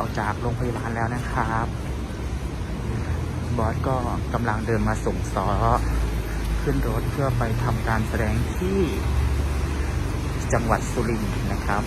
ออกจากโรงพยาบาลแล้วนะครับ บอสก็กำลังเดินมาส่งซอขึ้นรถเพื่อไปทำการแสดงที่จังหวัดสุรินทร์นะครับ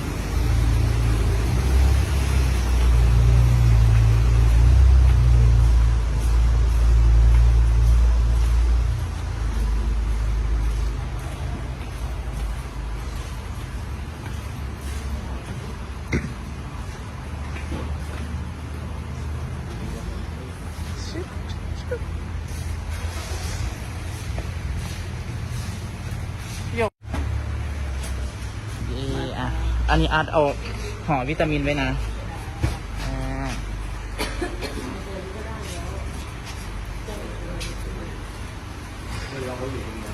อะอันนี้อาร์ตเอาห่อวิตามินไว้นะเราก็อยู่ตรงนี้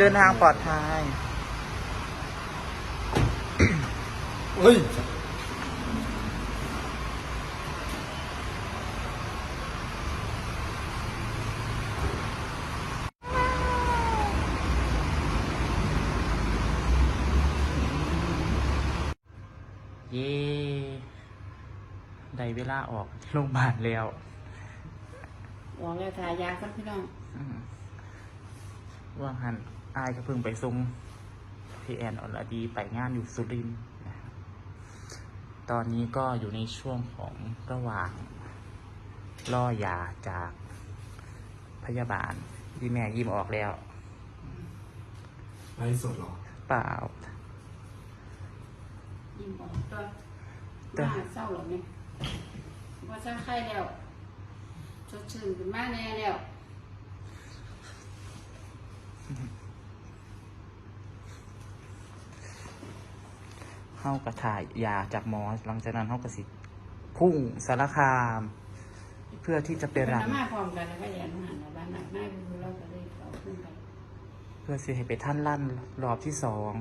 ดินทางปลอดภัยเฮ้ยเย่ได้เวลาออกโรงพยาบาลแล้วออกแล้วทายาครับพี่น้องอืม ว่าหันอายก็เพิ่งไปส่งพี่แอนอรดีไปงานอยู่สุรินทร์นะครับตอนนี้ก็อยู่ในช่วงของระหว่างล่อยาจากพยาบาลที่แม่ยิ้มออกแล้วไลฟ์สดเหรอ เปล่า ยิ้มออกตัวแต่มาเศร้าหรอเนี่ยว่าเศร้าไข้แล้วสดชื่นขึ้นมาแน่แล้ว เข้ากระถ่ายยาจากหมอหลังจากนั้นเข้ากระสิพุ่งสารคาม เพื่อที่จะไปเป็นรันน้ำมาพร้อมกันแล้วก็ยันมาหันบ้านหนักหน้าไปดูเราก็เลยเขาขึ้นไปเพื่อสิให้ไปท่านลั่นรอบที่สอง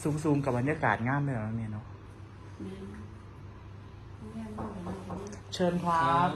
ซูมซูมๆกับบรรยากาศงามเลยนะเมียเนาะนะแม่บ้านเราเนี่ยเชิญครับ